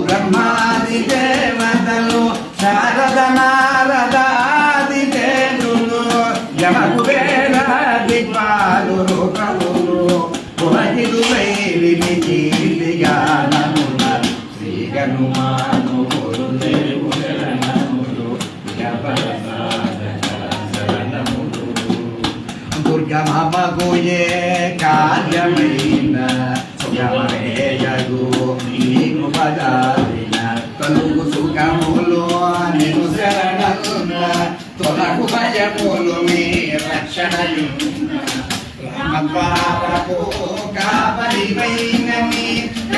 బ్రహ్మాది దేవతలు శారద నారదాది యమకు కవులు దుర్గమగోయే కార్యమైన పదాలిన కలుగు సుఖములు నేను శరణున్న. తొలకు భయములు మీ రక్షణయున్న. రామద్వారకు కాపరివైనని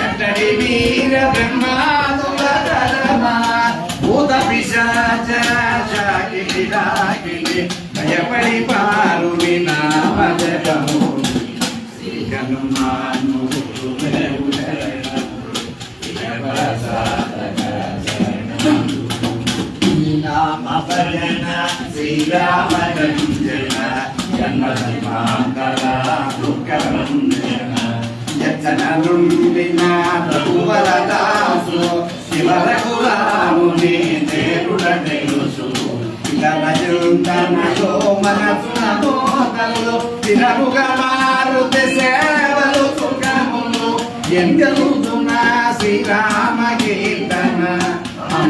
ఎట్టడి వీర బ్రహ్మాదుల ధరమా భూత పిశాచ శాకిలి రాకిలి భయపడి పా శరణము. నామ భజన శ్రీరామరంజన జన్మధర్మాంతర ప్రభువరదాసు శివరఘురాముని దేవుడ తెలుసు మనసున మోతలు తినముగా సేవలు సుఖములు ఎంగలుతున్న శ్రీరామ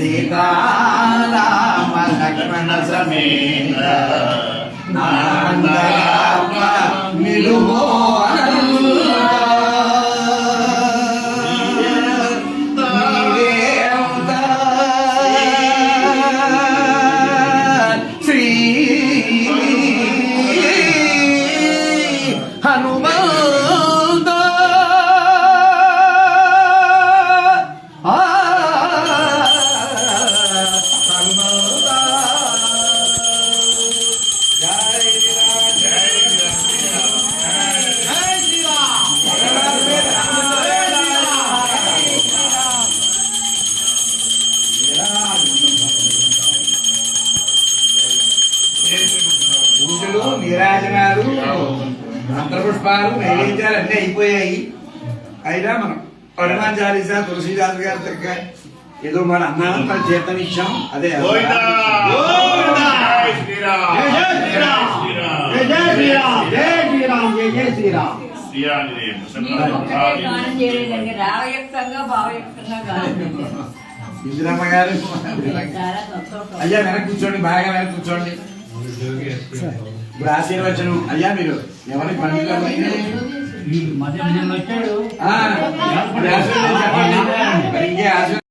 సీతారామ లక్ష్మణ సమేత. నీరాజనాలు మంత్రపుష్పాలు నైవేద్యాలు అన్నీ అయిపోయాయి. అయినా మనం హనుమాన్ చాలీసా తులసీదాస్ గారి దగ్గర ఏదో మన అన్నానంత చేతన ఇచ్చాం అదే ఇందిరమ్మ గారు. అయ్యా వెనక్కి కూర్చోండి బాగా వెనక్కి కూర్చోండి. ఇప్పుడు ఆశీర్వచనం. అయ్యా మీరు ఎవరికి పండుగ మధ్య వచ్చాడు.